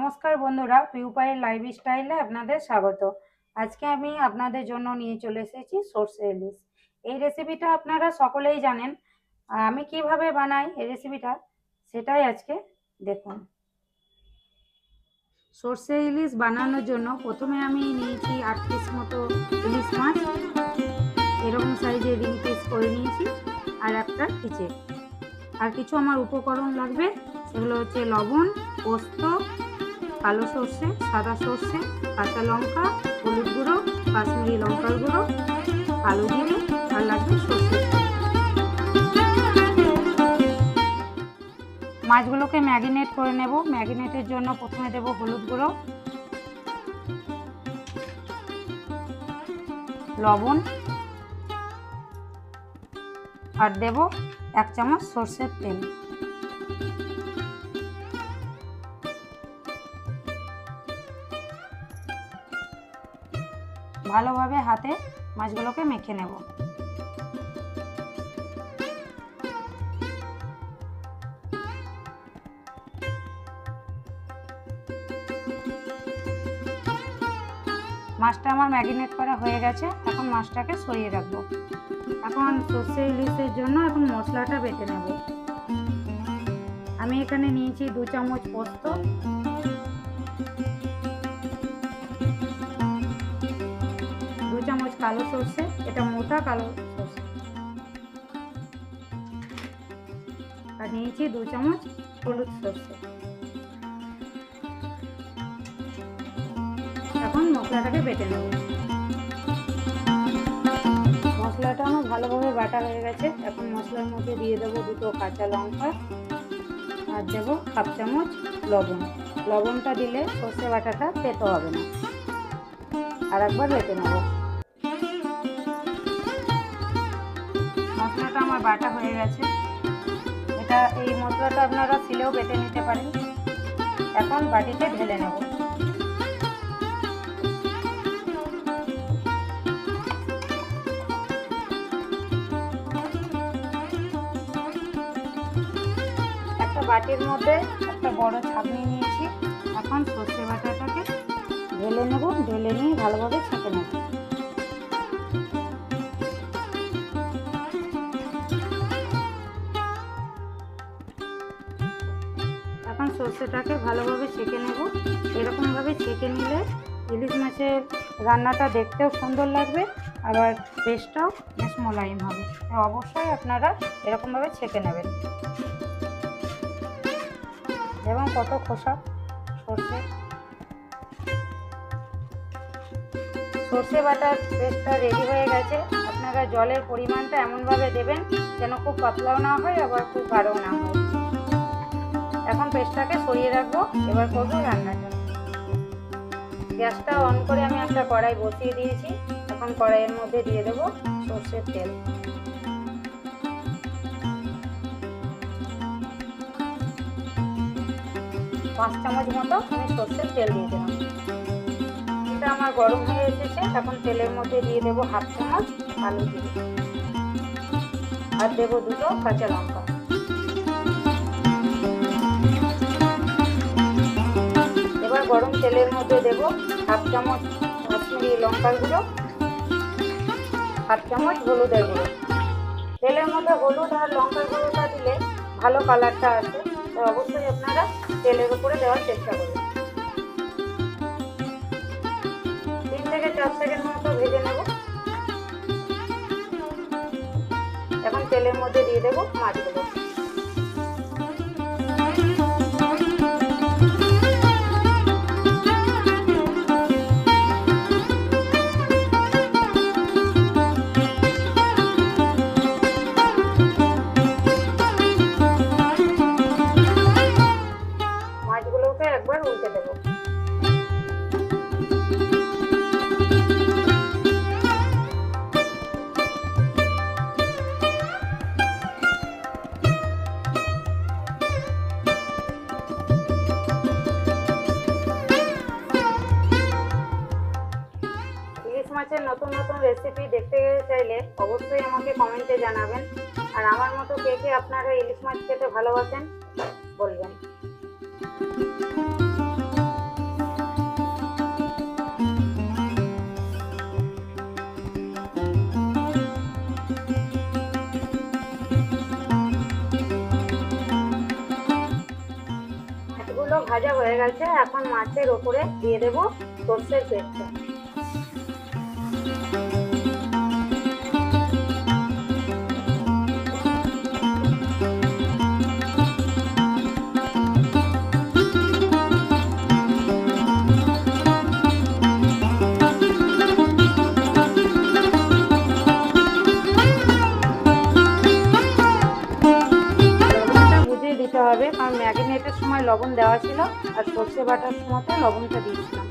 নমস্কার বন্ধুরা পিউপাইয়ের লাইফ স্টাইলে আপনাদের স্বাগত। আজকে আমি আপনাদের জন্য নিয়ে চলে এসেছি সর্ষে ইলিশ। এই রেসিপিটা আপনারা সকলেই জানেন। আমি কীভাবে বানাই এই রেসিপিটা সেটাই আজকে দেখুন। সর্ষে ইলিশ বানানোর জন্য প্রথমে আমি নিয়েছি আট পিস মতো ইলিশ মাছ। এরকম সাইজের রিং পিস করে নিয়েছি, আর একটা কিচে। আর কিছু আমার উপকরণ লাগবে, সেগুলো হচ্ছে লবণ, পোস্ত কালো সর্ষে, সাদা সর্ষে, কাঁচা লঙ্কা, হলুদ গুঁড়ো, কাশ্মীরি লঙ্কার গুঁড়ো আলু জিরে, আর লাগবে সর্ষে। মাছগুলোকে ম্যারিনেট করে নেব। ম্যারিনেটের জন্য প্রথমে দেব হলুদ গুঁড়ো, লবণ, আর দেব এক চামচ সর্ষের তেল। ভালোভাবে হাতে মাছগুলোকে মেখে নেব। মাছটা আমার ম্যারিনেট করা হয়ে গেছে, এখন মাছটাকে সরিয়ে রাখব। এখন সর্ষে ইলিশের জন্য এখন মশলাটা বেটে নেব। আমি এখানে নিয়েছি দু চামচ পোস্ত। কালো সর্ষে, এটা মোটা কালো সর্ষে। আর নিয়েছি দু চামচ হলুদ সর্ষে। এখন মশলাটাকে বেটে নেব। মশলাটা আমার ভালোভাবে বাটা হয়ে গেছে। এখন মশলার মধ্যে দিয়ে দেবো দুটো কাঁচা লঙ্কা। আর দেবো হাফ চামচ লবণ। লবণটা দিলে সর্ষে বাটাটা তেতো হবে না। আর একবার বেটে নেব। আমার বাটা হয়ে গেছে। এটা এই মশলাটা আপনারা শিলেও বেটে নিতে পারেন। এখন বাটিতে ঢেলে নেব। একটা বাটির মধ্যে একটা বড় ছাঁকনি নিয়েছি। এখন সর্ষে বাটাটাকে ঢেলে নেব। ঢেলে নিয়ে ভালোভাবে ছেঁকে নেব। সর্ষেটাকে ভালোভাবে ছেঁকে নেব। এরকমভাবে ছেঁকে নিলে ইলিশ মাছের রান্নাটা দেখতেও সুন্দর লাগবে, আবার টেস্টটাও বেশ মোলায়েম হবে। অবশ্যই আপনারা এরকমভাবে ছেঁকে নেবেন। এবং কত খোসা? সর্ষে। সর্ষে বাটার পেস্টটা রেডি হয়ে গেছে। আপনারা জলের পরিমাণটা এমনভাবে দেবেন যেন খুব পাতলাও না হয়, আবার খুব গাঢ়ও না হয়। এখন পেস্টটাকে সরিয়ে রাখব। এবার করব রান্নাটা। গ্যাসটা অন করে আমি একটা কড়াই বসিয়ে দিয়েছি। এখন কড়াইয়ের মধ্যে দিয়ে দেবো সর্ষের তেল। পাঁচ চামচ মতো আমি সর্ষের তেল দিয়ে দিলাম। এটা আমার গরম হয়ে এসেছে। এখন তেলের মধ্যে দিয়ে দেবো হাফ চামচ আলু দিয়ে। আর দেবো দুটো কাঁচা লঙ্কা। দেবো। হাফ চামচ কাশ্মীরি লঙ্কার গুঁড়ো, হাফ চামচ হলুদের গুঁড়ো। তেলের মধ্যে হলুদ আর লঙ্কার গুঁড়োটা দিলে ভালো কালারটা আসে। তো অবশ্যই আপনারা তেলের উপরে দেওয়ার চেষ্টা করবেন। তিন থেকে চার সেকেন্ড মতো ভেজে নেব। এখন তেলের মধ্যে দিয়ে দেবো মাছগুলো নতুন নতুন রেসিপি দেখতে চাইলে অবশ্যই আমাকে কমেন্টে জানাবেন। আর আমার মতো কে কে আপনারা ইলিশ মাছ খেতে ভালোবাসেন, বলবেন। ভাজা হয়ে গেছে, এখন মাছের ওপরে দিয়ে দেবো সর্ষের পেস্টটা। লবণ দেওয়া ছিল আর সর্ষে বাটার সময়তে লবণটা দিয়েছিলাম।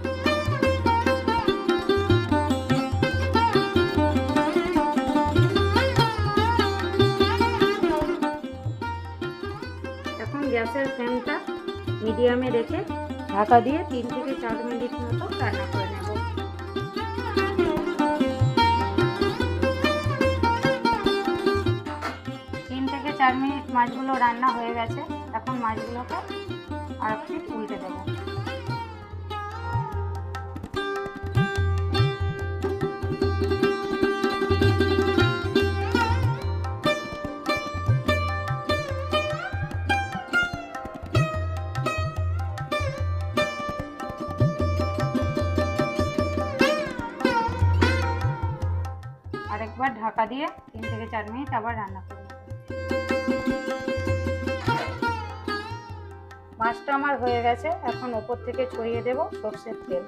এখন গ্যাসের ফ্লেমটা মিডিয়ামে রেখে ঢাকা দিয়ে তিন থেকে চার মিনিট মতো রান্না করে নেব। তিন থেকে চার মিনিট মাছগুলো রান্না হয়ে গেছে। এখন মাছগুলোকে আর একটু উল্টে দেবো আরেকবার ঢাকা দিয়ে তিন থেকে চার মিনিট আবার রান্না করব মাছটা আমার হয়ে গেছে, এখন ওপর থেকে ছড়িয়ে দেব সর্ষের তেল।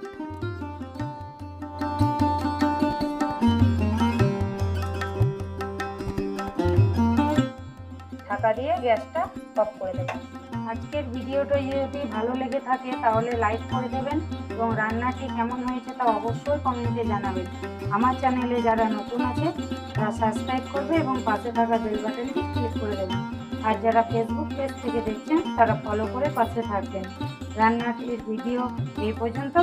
ঢাকা দিয়ে গ্যাসটা অফ করে দেবেন আজকের ভিডিওটা যদি ভালো লেগে থাকে তাহলে লাইক করে দেবেন এবং রান্নাটি কেমন হয়েছে তা অবশ্যই কমেন্টে জানাবেন। আমার চ্যানেলে যারা নতুন আছে, তারা সাবস্ক্রাইব করবে এবং পাশে থাকা বেল বাটনটি ক্লিক করে দেবেন। আর যারা ফেসবুক পেজ থেকে দেখছেন, তারা ফলো করে পাশে থাকবেন। রান্নাটির ভিডিও এই পর্যন্ত।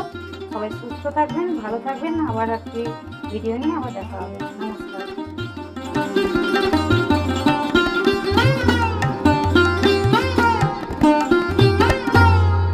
সবাই সুস্থ থাকবেন, ভালো থাকবেন। আবার একটি ভিডিও নিয়ে আবার দেখা হবে। নমস্কার।